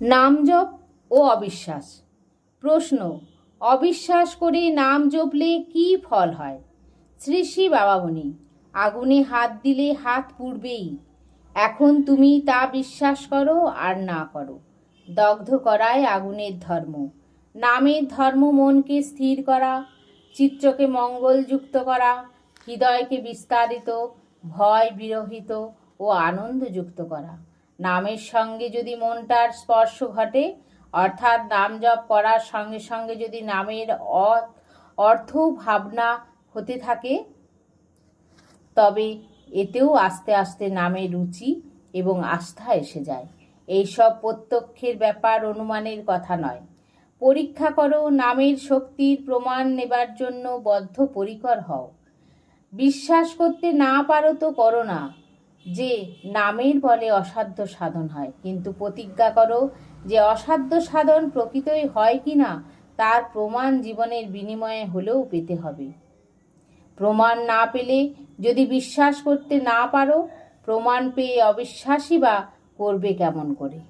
নামজপ ও অবিশ্বাস। প্রশ্ন, অবিশ্বাস করে নাম জপলে কি ফল হয়? শ্রী শ্রী বাবামণি, আগুনে হাত দিলে হাত পুড়বেই। এখন তুমি তা বিশ্বাস করো আর না করো। দগ্ধ করায় আগুনের ধর্ম। নামের ধর্ম মনকে স্থির করা, চিত্রকে মঙ্গলযুক্ত করা, হৃদয়কে বিস্তারিত, ভয় বিরহিত ও আনন্দযুক্ত করা। নামের সঙ্গে যদি মনটার স্পর্শ ঘটে, অর্থাৎ নাম জপ করার সঙ্গে সঙ্গে যদি নামের অর্থ ভাবনা হতে থাকে, তবে এতেও আস্তে আস্তে নামের রুচি এবং আস্থা এসে যায়। এইসব প্রত্যক্ষের ব্যাপার অনুমানের কথা নয়। পরীক্ষা করো, নামের শক্তির প্রমাণ নেবার জন্য বদ্ধপরিকর হও। বিশ্বাস করতে না পারো তো করো না। যে নামের বলে অসাধ্য সাধন হয়। কিন্তু প্রতিজ্ঞা করো যে অসাধ্য সাধন প্রকৃতই হয় কি না, তার প্রমাণ জীবনের বিনিময়ে হলেও পেতে হবে। প্রমাণ না পেলে যদি বিশ্বাস করতে না পারো, প্রমাণ পেয়ে অবিশ্বাসী বা করবে কেমন করে?